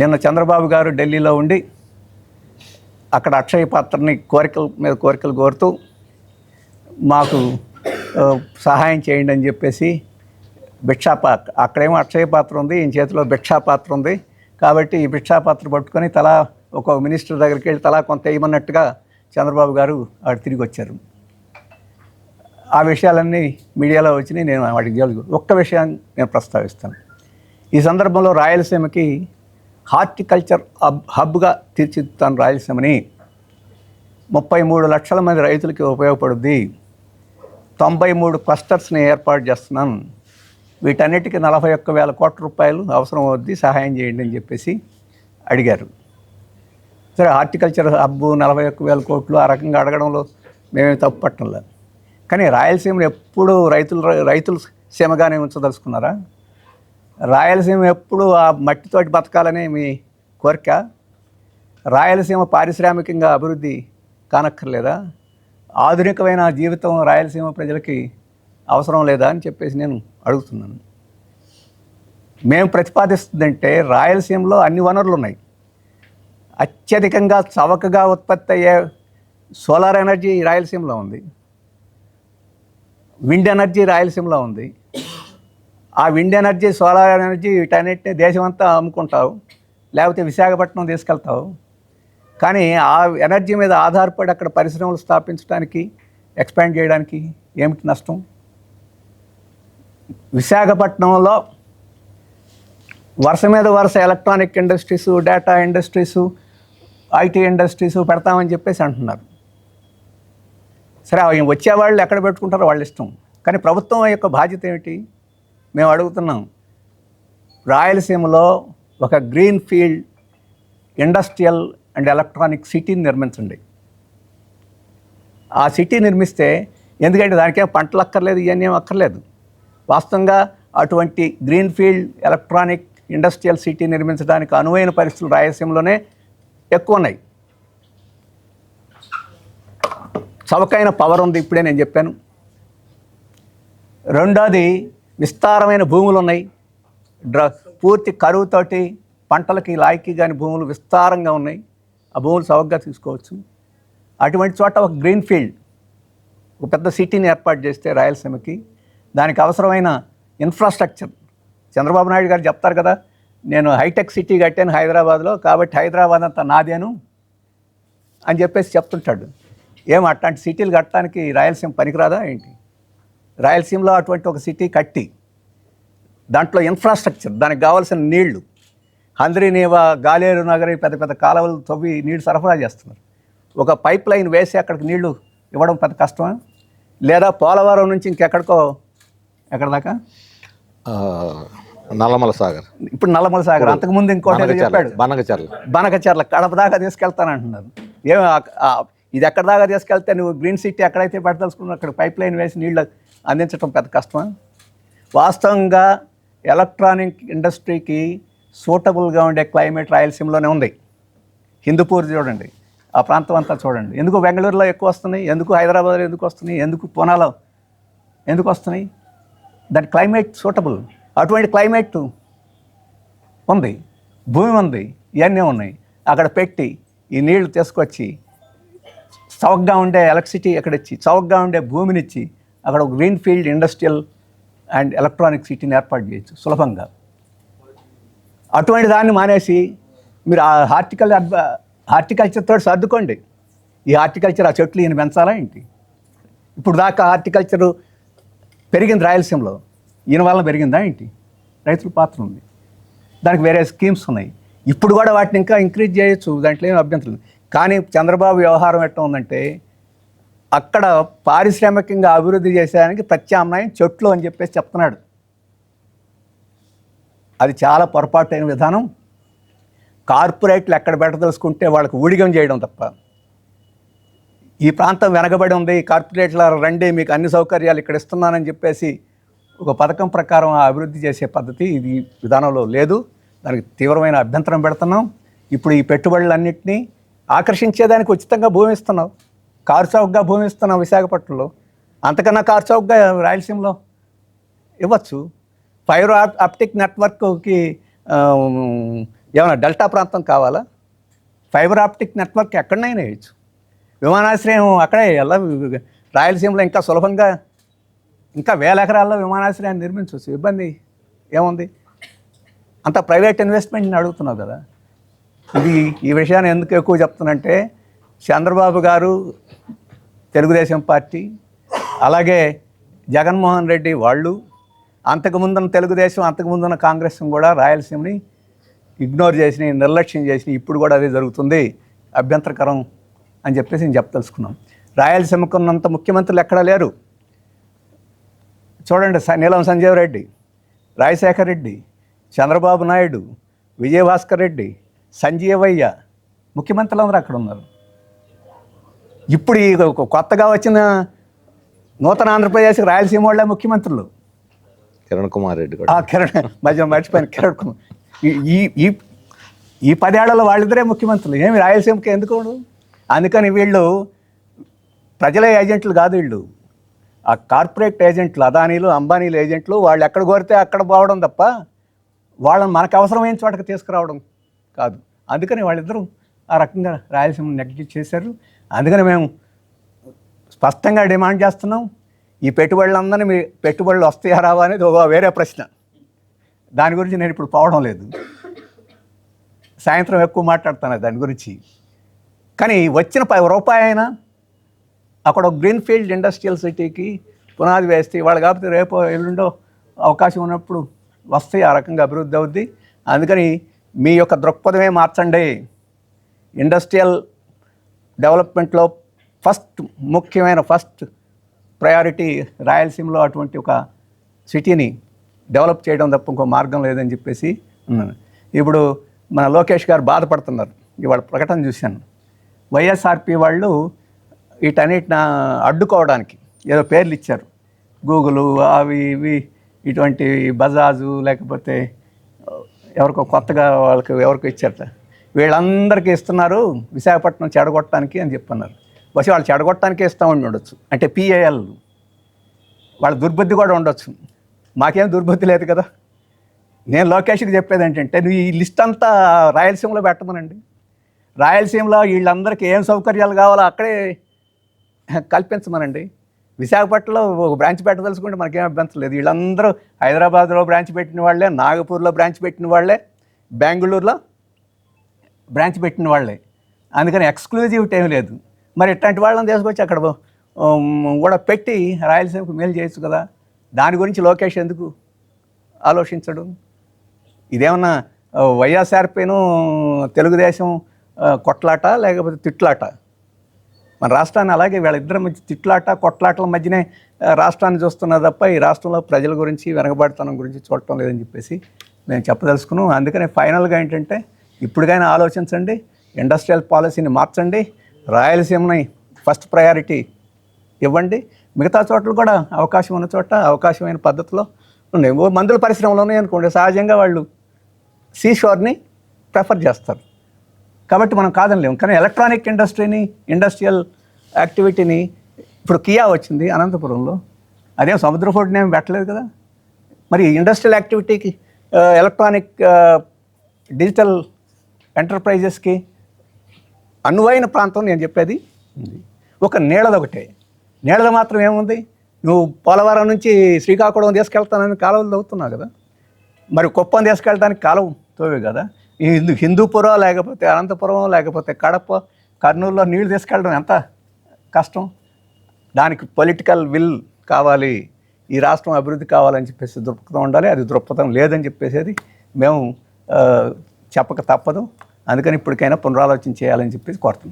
నిన్న చంద్రబాబు గారు ఢిల్లీలో ఉండి అక్కడ అక్షయ పాత్రని కోరికల మీద కోరికలు కోరుతూ మాకు సహాయం చేయండి అని చెప్పేసి భిక్షాపాత్ర అక్కడేమో అక్షయ పాత్ర ఉంది ఈయన చేతిలో భిక్షాపాత్ర ఉంది. కాబట్టి ఈ భిక్షా పాత్ర పట్టుకొని తలా ఒక మినిస్టర్ దగ్గరికి వెళ్ళి తలా కొంత వేయమన్నట్టుగా చంద్రబాబు గారు ఆడు తిరిగి వచ్చారు. ఆ విషయాలన్నీ మీడియాలో వచ్చినాయి నేను వాటికి జోలికి ఒక్క విషయాన్ని నేను ప్రస్తావిస్తాను. ఈ సందర్భంలో రాయలసీమకి హార్టికల్చర్ హబ్ హబ్గా తీర్చిదిద్దుతాను రాయలసీమని. ముప్పై మూడు లక్షల మంది రైతులకి ఉపయోగపడుద్ది. తొంభై మూడు క్లస్టర్స్ని ఏర్పాటు చేస్తున్నాను. వీటన్నిటికీ నలభై ఒక్క వేల కోట్ల రూపాయలు అవసరం అవుద్ది సహాయం చేయండి అని చెప్పేసి అడిగారు. సరే హార్టికల్చర్ హబ్బు నలభై ఒక్క వేల కోట్లు ఆ రకంగా అడగడంలో మేమేమి తప్పు పట్టంలే కానీ రాయలసీమను ఎప్పుడు రైతులు రైతులు సీమగానే ఉంచదలుచుకున్నారా? రాయలసీమ ఎప్పుడు ఆ మట్టితోటి బతకాలనే మీ కోరిక? రాయలసీమ పారిశ్రామికంగా అభివృద్ధి కానక్కర్లేదా? ఆధునికమైన జీవితం రాయలసీమ ప్రజలకి అవసరం లేదా అని చెప్పేసి నేను అడుగుతున్నాను. మేము ప్రతిపాదిస్తుందంటే రాయలసీమలో అన్ని వనరులు ఉన్నాయి. అత్యధికంగా చవకగా ఉత్పత్తి అయ్యే సోలార్ ఎనర్జీ రాయలసీమలో ఉంది. విండ్ ఎనర్జీ రాయలసీమలో ఉంది. ఆ విండ్ ఎనర్జీ సోలార్ ఎనర్జీ వీటన్నిటిని దేశమంతా అమ్ముకుంటావు. లేకపోతే విశాఖపట్నం తీసుకెళ్తావు. కానీ ఆ ఎనర్జీ మీద ఆధారపడి అక్కడ పరిశ్రమలు స్థాపించడానికి ఎక్స్పాండ్ చేయడానికి ఏమిటి నష్టం? విశాఖపట్నంలో వరుస మీద వరుస electronic industries data industries IT industries పెడతామని చెప్పేసి అంటున్నారు. సరే అవి వచ్చేవాళ్ళు ఎక్కడ పెట్టుకుంటారో వాళ్ళ ఇష్టం. కానీ ప్రభుత్వం యొక్క బాధ్యత ఏమిటి? మేము అడుగుతున్నాం. రాయలసీమలో ఒక green field industrial and electronic సిటీని నిర్మించండి. ఆ సిటీ నిర్మిస్తే ఎందుకంటే దానికేం పంటలు అక్కర్లేదు ఇవన్నీ ఏం అక్కర్లేదు. వాస్తవంగా అటువంటి green field electronic industrial city నిర్మించడానికి అనువైన పరిస్థితులు రాయలసీమలోనే ఎక్కువ ఉన్నాయి. చవకైన పవర్ ఉంది ఇప్పుడే నేను చెప్పాను. రెండోది విస్తారమైన భూములు ఉన్నాయి డ్ర పూర్తి కరువుతోటి పంటలకి లాయకి కానీ భూములు విస్తారంగా ఉన్నాయి. ఆ భూములు సవగ్గా తీసుకోవచ్చు. అటువంటి చోట ఒక గ్రీన్ ఫీల్డ్ ఒక పెద్ద సిటీని ఏర్పాటు చేస్తే రాయలసీమకి దానికి అవసరమైన ఇన్ఫ్రాస్ట్రక్చర్. చంద్రబాబు నాయుడు గారు చెప్తారు కదా నేను హైటెక్ సిటీ కట్టాను హైదరాబాద్లో కాబట్టి హైదరాబాద్ అంతా నాదేను అని చెప్పేసి చెప్తుంటాడు. ఏం అట్లాంటి సిటీలు కట్టడానికి రాయలసీమ పనికిరాదా ఏంటి? రాయలసీమలో అటువంటి ఒక సిటీ కట్టి దాంట్లో ఇన్ఫ్రాస్ట్రక్చర్ దానికి కావాల్సిన నీళ్ళు హంద్రీనేవ గాలేరు నగరి పెద్ద పెద్ద కాలువలు తవ్వి నీళ్ళు సరఫరా చేస్తున్నారు. ఒక పైప్ లైన్ వేసి అక్కడికి నీళ్ళు ఇవ్వడం పెద్ద కష్టమా? లేదా పోలవరం నుంచి ఇంకెక్కడికో ఎక్కడ దాకా? నల్లమల సాగర్. ఇప్పుడు నల్లమల సాగర్ అంతకుముందు ఇంకోటి చెప్పాడు. బనకచర్ల. బనకచర్ల కడప దాకా తీసుకెళ్తానంటున్నారు ఏం ఆ- ఆ ఇది ఎక్కడ దాకా తీసుకెళ్తే నువ్వు గ్రీన్ సిటీ ఎక్కడైతే పెట్టదలుచుకున్నావు అక్కడ పైప్ లైన్ వేసి నీళ్ళు అందించడం పెద్ద కష్టమా? వాస్తవంగా ఎలక్ట్రానిక్ ఇండస్ట్రీకి సూటబుల్గా ఉండే క్లైమేట్ రాయలసీమలోనే ఉంది. హిందూపూర్ చూడండి ఆ ప్రాంతం అంతా చూడండి. ఎందుకు బెంగళూరులో ఎక్కువ వస్తున్నాయి? ఎందుకు హైదరాబాద్లో ఎందుకు వస్తున్నాయి? ఎందుకు పూనాలో ఎందుకు వస్తున్నాయి? దాని క్లైమేట్ సూటబుల్. అటువంటి క్లైమేట్ ఉంది భూమి ఉంది ఇవన్నీ ఉన్నాయి. అక్కడ పెట్టి ఈ నీళ్ళు తీసుకొచ్చి చౌకగా ఉండే ఎలక్ట్రిసిటీ ఎక్కడిచ్చి చౌకగా ఉండే భూమినిచ్చి అక్కడ ఒక green field industrial and electronic సిటీని ఏర్పాటు చేయొచ్చు సులభంగా. అటువంటి దాన్ని మానేసి మీరు ఆ హార్టికల్ హార్టికల్చర్ తోటి సర్దుకోండి. ఈ హార్టికల్చర్ ఆ చెట్లు ఈయన పెంచాలా ఏంటి? ఇప్పుడు దాకా హార్టికల్చరు పెరిగింది రాయలసీమలో. ఈయన వల్ల పెరిగిందా ఏంటి? రైతుల పాత్ర ఉంది. దానికి వేరే స్కీమ్స్ ఉన్నాయి. ఇప్పుడు కూడా వాటిని ఇంకా ఇంక్రీజ్ చేయొచ్చు దాంట్లో ఏం అభ్యంతరం లేదు. కానీ చంద్రబాబు వ్యవహారం ఎట్లా ఉందంటే అక్కడ పారిశ్రామికంగా అభివృద్ధి చేసేదానికి ప్రత్యామ్నాయం చెట్లు అని చెప్పేసి చెప్తున్నాడు. అది చాలా పొరపాటైన విధానం. కార్పొరేట్లు ఎక్కడ పెట్టదలుచుకుంటే వాళ్ళకి ఊడిగం చేయడం తప్ప. ఈ ప్రాంతం వెనకబడి ఉంది. కార్పొరేట్ల రండి మీకు అన్ని సౌకర్యాలు ఇక్కడ ఇస్తున్నానని చెప్పేసి ఒక పథకం ప్రకారం అభివృద్ధి చేసే పద్ధతి ఇది విధానంలో లేదు. దానికి తీవ్రమైన అభ్యంతరం పెడుతున్నాం. ఇప్పుడు ఈ పెట్టుబడులన్నింటినీ ఆకర్షించేదానికి ఉచితంగా భూమిస్తున్నావు కారు చౌకగా భూమి ఇస్తున్నాం విశాఖపట్నంలో అంతకన్నా కారు చౌకగా రాయలసీమలో ఇవ్వచ్చు. ఫైబర్ ఆప్- ఆప్టిక్ నెట్వర్క్కి ఏమైనా డెల్టా ప్రాంతం కావాలా? ఫైబర్ ఆప్టిక్ నెట్వర్క్ ఎక్కడైనా వేయచ్చు. విమానాశ్రయం అక్కడే ఎలా రాయలసీమలో ఇంకా సులభంగా ఇంకా వేల ఎకరాల్లో విమానాశ్రయాన్ని నిర్మించవచ్చు. ఇబ్బంది ఏముంది? అంత ప్రైవేట్ ఇన్వెస్ట్మెంట్ని అడుగుతున్నావు కదా. ఇది ఈ విషయాన్ని ఎందుకు ఎక్కువ చెప్తున్నంటే చంద్రబాబు గారు తెలుగుదేశం పార్టీ అలాగే జగన్మోహన్ రెడ్డి వాళ్ళు అంతకుముందున్న తెలుగుదేశం అంతకుముందున్న కాంగ్రెస్ కూడా రాయలసీమని ఇగ్నోర్ చేసిన నిర్లక్ష్యం చేసిన ఇప్పుడు కూడా అదే జరుగుతుంది. అభ్యంతరకరం అని చెప్పేసి నేను చెప్పదలుచుకున్నాం రాయలసీమకు ఉన్నంత ముఖ్యమంత్రులు ఎక్కడా లేరు? చూడండి స- నీలం సంజీవ్ రెడ్డి రాజశేఖర్ రెడ్డి చంద్రబాబు నాయుడు విజయభాస్కర్ రెడ్డి సంజీవయ్య ముఖ్యమంత్రులందరూ అక్కడ ఉన్నారు. ఇప్పుడు ఈ కొత్తగా వచ్చిన నూతన ఆంధ్రప్రదేశ్కి రాయలసీమ వాళ్ళే ముఖ్యమంత్రులు. కిరణ్ కుమార్ రెడ్డి కూడా. కిరణ్ మధ్య మర్చిపోయిన కిరణ్ కుమార్. ఈ- ఈ ఈ పదేళ్ళలో వాళ్ళిద్దరే ముఖ్యమంత్రులు. ఏమి రాయలసీమకి ఎందుకు? అందుకని వీళ్ళు ప్రజల ఏజెంట్లు కాదు వీళ్ళు. ఆ కార్పొరేట్ ఏజెంట్లు అదానీలు అంబానీలు ఏజెంట్లు వాళ్ళు ఎక్కడ కోరితే అక్కడ పోవడం తప్ప వాళ్ళని మనకు అవసరమైన చోటకి తీసుకురావడం కాదు. అందుకని వాళ్ళిద్దరూ ఆ రకంగా రాయలసీమ నెగ్లెక్ట్ చేశారు. అందుకని మేము స్పష్టంగా డిమాండ్ చేస్తున్నాం ఈ పెట్టుబడులందరినీ మీ పెట్టుబడులు వస్తాయా రావా అనేది ఒక వేరే ప్రశ్న. దాని గురించి నేను ఇప్పుడు పోవడం లేదు. సాయంత్రం ఎక్కువ మాట్లాడుతాను దాని గురించి. కానీ వచ్చిన ప రూపాయి అయినా అక్కడ ఒక గ్రీన్ఫీల్డ్ ఇండస్ట్రియల్ సిటీకి పునాది వేస్తే వాళ్ళు కాకపోతే రేపు ఎల్లుండో అవకాశం ఉన్నప్పుడు వస్తాయి ఆ రకంగా అభివృద్ధి అవుద్ది. అందుకని మీ యొక్క దృక్పథమే మార్చండి. ఇండస్ట్రియల్ డెవలప్మెంట్లో ఫస్ట్ ముఖ్యమైన ఫస్ట్ ప్రయారిటీ రాయలసీమలో అటువంటి ఒక సిటీని డెవలప్ చేయడం తప్ప ఇంకో మార్గం లేదని చెప్పేసి ఉన్నాను ఇప్పుడు మన లోకేష్ గారు బాధపడుతున్నారు. ఇవాళ ప్రకటన చూశాను. వైఎస్ఆర్పి వాళ్ళు వీటన్నిటిని అడ్డుకోవడానికి ఏదో పేర్లు ఇచ్చారు. గూగుల్ అవి ఇవి ఇటువంటి బజాజు లేకపోతే ఎవరికో కొత్తగా వాళ్ళకి ఎవరికో ఇచ్చారట. వీళ్ళందరికీ ఇస్తున్నారు విశాఖపట్నం చెడగొట్టడానికి అని చెప్పన్నారు. బస్ వాళ్ళు చెడగొట్టడానికే ఇస్తామని ఉండొచ్చు. అంటే పిఏఎల్ వాళ్ళ దుర్బుద్ధి కూడా ఉండొచ్చు. మాకేం దుర్బుద్ధి లేదు కదా. నేను లోకేష్కి చెప్పేది ఏంటంటే నువ్వు ఈ లిస్ట్ అంతా రాయలసీమలో పెట్టమనండి. రాయలసీమలో వీళ్ళందరికీ ఏం సౌకర్యాలు కావాలో అక్కడే కల్పించమనండి. విశాఖపట్నంలో ఒక బ్రాంచ్ పెట్టదలుచుకుంటే మనకేం అభ్యంతరం లేదు. వీళ్ళందరూ హైదరాబాద్లో బ్రాంచ్ పెట్టిన వాళ్ళే నాగపూర్లో బ్రాంచ్ పెట్టిన వాళ్ళే బెంగళూరులో బ్రాంచ్ పెట్టిన వాళ్ళే. అందుకని ఎక్స్క్లూజివ్ టైం లేదు. మరి ఇట్లాంటి వాళ్ళని తీసుకొచ్చి అక్కడ కూడా పెట్టి రాయలసీమకు మేలు చేయొచ్చు కదా. దాని గురించి లోకేష్ ఎందుకు ఆలోచించడం? ఇదేమన్నా వైఎస్ఆర్పీను తెలుగుదేశం కొట్లాట లేకపోతే తిట్లాట? మన రాష్ట్రాన్ని అలాగే వీళ్ళిద్దరి మధ్య తిట్లాట కొట్లాటల మధ్యనే రాష్ట్రాన్ని చూస్తున్నా తప్ప ఈ రాష్ట్రంలో ప్రజల గురించి వెనకబడతనం గురించి చూడటం లేదని చెప్పేసి నేను చెప్పదలుచుకున్నాను. అందుకనే ఫైనల్గా ఏంటంటే ఇప్పటికైనా ఆలోచించండి. ఇండస్ట్రియల్ పాలసీని మార్చండి. రాయలసీమని ఫస్ట్ ప్రయారిటీ ఇవ్వండి. మిగతా చోట్ల కూడా అవకాశం ఉన్న చోట అవకాశమైన పద్ధతిలో ఉన్నాయి ఓ మందుల పరిశ్రమలో ఉన్నాయి అనుకోండి. సహజంగా వాళ్ళు సీషోర్ని ప్రిఫర్ చేస్తారు. కాబట్టి మనం కాదనలేము. కానీ ఎలక్ట్రానిక్ ఇండస్ట్రీని ఇండస్ట్రియల్ యాక్టివిటీని ఇప్పుడు కియా వచ్చింది అనంతపురంలో. అదేం సముద్ర ఫోర్ట్ని ఏం పెట్టలేదు కదా. మరి ఇండస్ట్రియల్ యాక్టివిటీకి ఎలక్ట్రానిక్ డిజిటల్ ఎంటర్ప్రైజెస్కి అనువైన ప్రాంతం నేను చెప్పేది ఒక నీళ్ళది ఒకటే నీళ్ళది మాత్రం ఏముంది? నువ్వు పోలవరం నుంచి శ్రీకాకుళం తీసుకెళ్తానని కాలువలు తవ్వుతున్నావు కదా. మరి కుప్పం తీసుకెళ్ళడానికి కాలువ తోవే కదా. హిందూ హిందూపురం లేకపోతే అనంతపురం లేకపోతే కడప కర్నూలులో నీళ్ళు తీసుకెళ్ళడం ఎంత కష్టం? దానికి పొలిటికల్ విల్ కావాలి ఈ రాష్ట్రం అభివృద్ధి కావాలని చెప్పేసి దృక్పథం ఉండాలి. అది దృక్పథం లేదని చెప్పేసి మేము చెప్పక తప్పదు. అందుకని ఇప్పటికైనా పునరాలోచన చేయాలని చెప్పేసి కోరుతున్నాను.